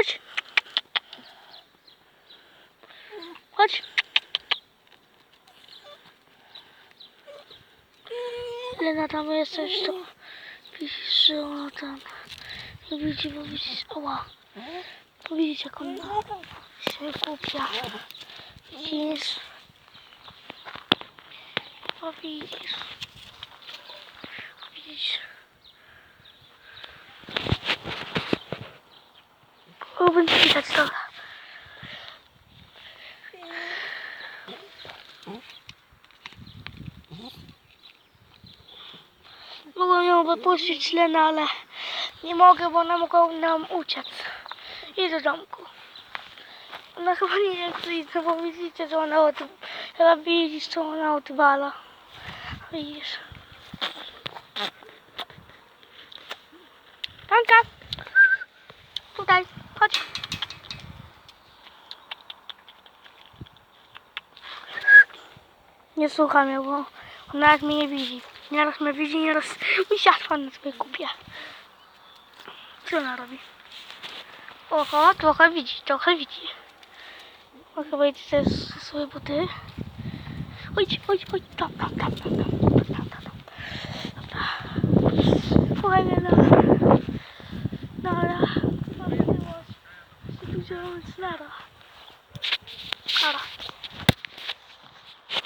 Chodź. Chodź. Lena tam jesteś, to piszyła tam. No widzicie, bo widzicie, oła. Widzicie, jak on się kupia. Widzisz? Bo widzisz. Widzisz. Będzie widać, dobra. Ją wypuścić Lena, ale nie mogę, bo ona mogła nam uciec. I do domku. Ona chyba nie chce iść, no bo widzicie, że ona od... Chyba widzisz, co ona odwala. Widzisz. Anka! Tutaj, chodź. Nie słucham ją, bo ona jak mnie nie widzi. Nieraz mnie widzi, nieraz mi siatła na sobie kupie. Co ona robi? Oho, trochę widzi, trochę widzi. Mogę wejść ze ze swoje buty. Chodź, chodź, chodź, tam, tam, tam, tam, tam, tam, tam, tam. Dobra. Fajnie, no. Dobra. Dobra, nie masz. Widziałem znara.